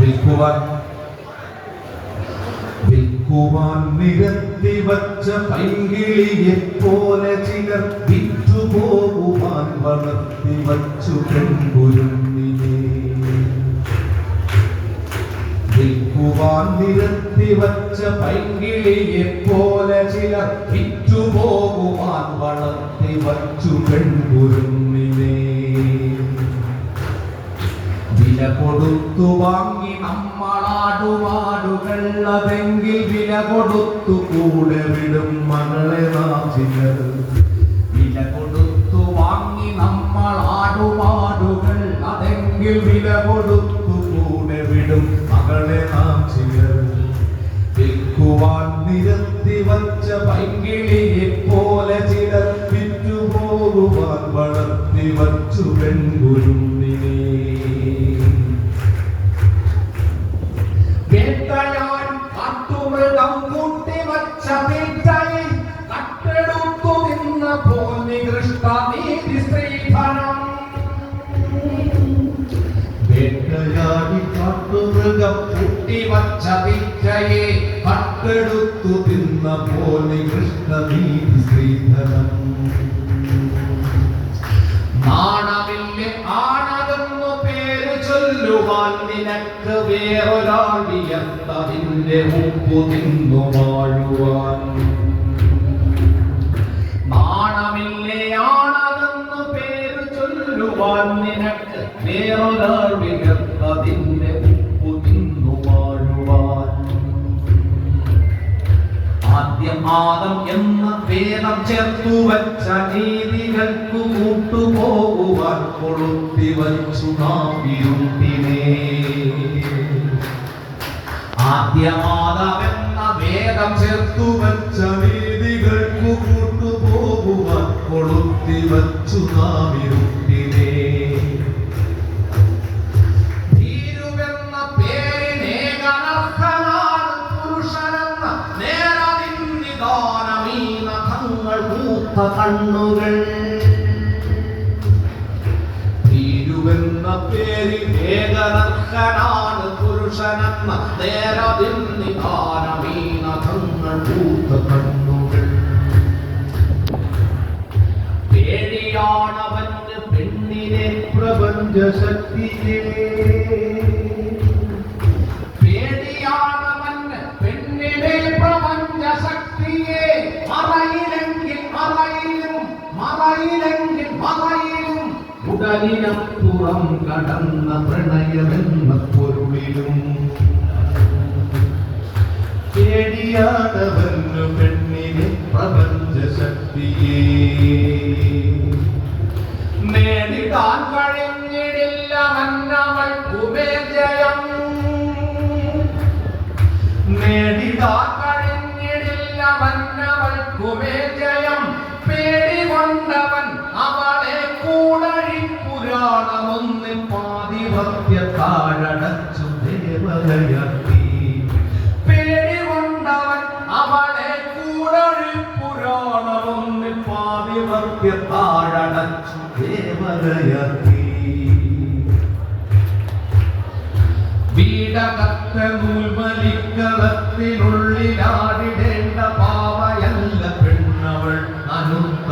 വിൽക്കുവാൻ വിൽക്കുവാൻ നിരത്തി വച്ച പൈകിളിയെ പോലെ ചിലർ വിറ്റുപോകുവാൻ വളർത്തി വച്ചു പെൺകുരുന്നിനെ. വിൽക്കുവാൻ നിരത്തി വച്ച പൈകിളിയെ പോലെ ചിലർ വിറ്റുപോകുവാൻ വളർത്തി വച്ചു പെൺകുരുന്നിനെ. വില കൊടുത്തു വാങ്ങി നമ്മളാടുവാടുകളതെങ്കിൽ വില കൊടുത്തു കൂടെ വിടും മകളെ നാം ചിലർ വില കൊടുത്തു വാങ്ങി നമ്മളാടുവാടുകൾ അതെങ്കിൽ വില കൊടുത്തു കൂടെ വിടും മകളെ നാം ചിലർ വിൽക്കുവാൻ നിരത്തി വച്ച പൈങ്കിളിയെ പോലെ ചിലർ വിറ്റുപോകുവാൻ വളർത്തി വച്ചു പെൺകുരുന്നിനെ വേട്ടയാൻ കാട്ടുമൃഗം കൂട്ടി വച്ച തീറ്റയിൽ കട്ടെടുത്തു നിന്ന പോൽ നികൃഷ്ട നീതി വേട്ടയാടി കാട്ടുമൃഗം കട്ടെടുത്തു തിന്ന നാണമില്ല ആണതെന്നു നിനക്ക് വേറൊരാൾ വിയർത്തതിന്റെ ഉപ്പു തിന്നു വാഴുവാൻ നാണമില്ലയാണതെന്ന് പേര് ചൊല്ലുവാൻ നിനക്ക് വേറൊരാൾ വിയർത്തതിന്റെ ആദം എന്ന വേദം ചേർത്തു വച്ച നീതികൾക്കു കൂട്ടുപോകുവാൻ കൊളുത്തി വച്ചു നാം ആദ്യ ആദ്യമാദം എന്ന വേദം ചേർത്തു വച്ച നീതികൾക്കു കൂട്ടുപോകുവാൻ കൊളുത്തി വച്ചു നാം നഖങ്ങൾ മൂത്ത കണ്ണുകൾ. ഭീരുവെന്ന പേരിൽ ഏകനർഹനാണ് പുരുഷനെന്ന നേരതിന്നിദാനമീ നഖങ്ങൾ മൂത്ത കണ്ണുകൾ. പേടിയാണവന് പെണ്ണിനെ പ്രപഞ്ചശക്തിയെ ഉടലിനപ്പുറം കടന്ന പ്രണയമെന്ന പൊരുളിലും പേടിയാണവന്നു പെണ്ണിനെ പ്രപഞ്ചശക്തിയെ. നേടിടാൻ കഴിഞ്ഞിടില്ല പുരാണമൊന്നിൽ പാതിഭക്യ താഴടച്ചു ദേവതയാക്കി. പേടികൊണ്ടവൻ അവളെ കൂടഴി പുരാണമൊന്നിൽ പാതിഭക്യ താഴടച്ചു ദേവതയാക്കി. വീടകത്ത നൂൽവലിക്കളത്തിനുള്ളിലാടിടേണ്ട പാവയല്ല പെണ്ണവൾ അനുത്ത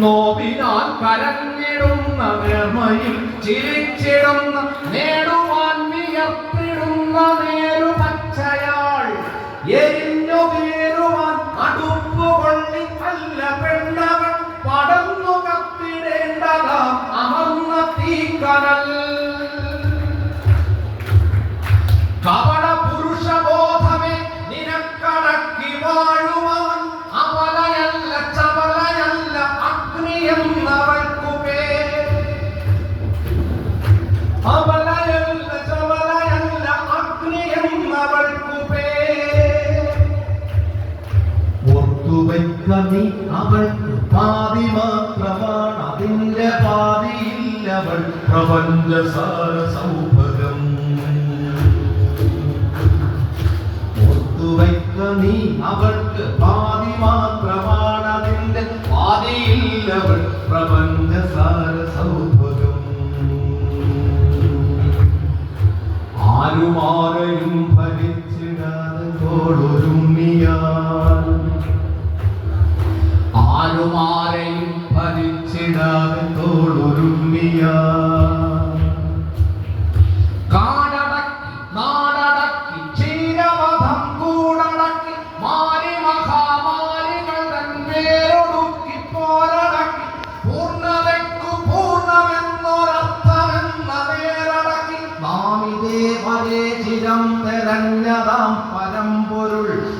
നോവിനാൽ കരഞ്ഞിടുന്ന വേമയിൽ ചിരിച്ചിടുന്ന നേടുവാൻ വിയർത്തിടുന്ന നേരു പച്ചയാൾ നീ അവൾക്ക് പാതി മാത്രമാണ്. അതിന്റെ പാതിയില്ലവൾ പ്രപഞ്ചസാര സൗഭകം ഓർത്തുവയ്ക്ക നീ അവൾക്ക് പാതി മാത്രമാണ്. അതിന്റെ പാതിയില്ലവൾ പ്രപഞ്ചസാര സൗഭകം ആരുമാരെയും ഭരിച്ചിടാതെ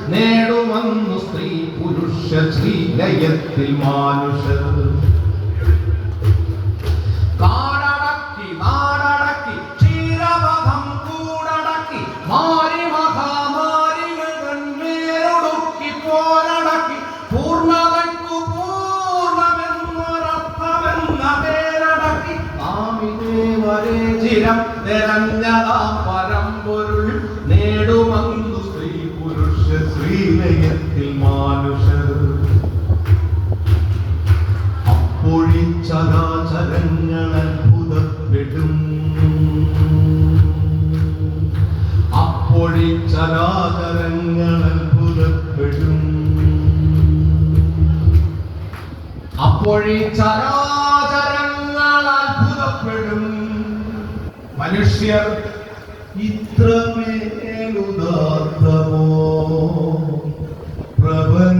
നേടുമെന്നു സ്ത്രീ പുരുഷ ശ്രീലയത്തിൽ മാനുഷർ. പോരടക്കി. പൂർണതയ്ക്കു പൂർണമെന്നൊരർത്ഥമെന്ന പേരടക്കി. നാം ഇതേ വരെ ചിരം തെരഞ്ഞതാം പരമ്പൊരുൾ നേടുമെന്നു സ്ത്രീ പുരുഷ ശ്രീലയത്തിൽ മാനുഷർ. അപ്പൊഴി ചരാചരങ്ങൾ അത്ഭുതപ്പെടും അപ്പൊഴി ചരാചരങ്ങൾ അത്ഭുതപ്പെടും അപ്പോഴേ ചരാചരങ്ങൾ അത്ഭുതപ്പെടും. മനുഷ്യർ ഇത്രമേലുദാത്തമോ പ്രപഞ്ച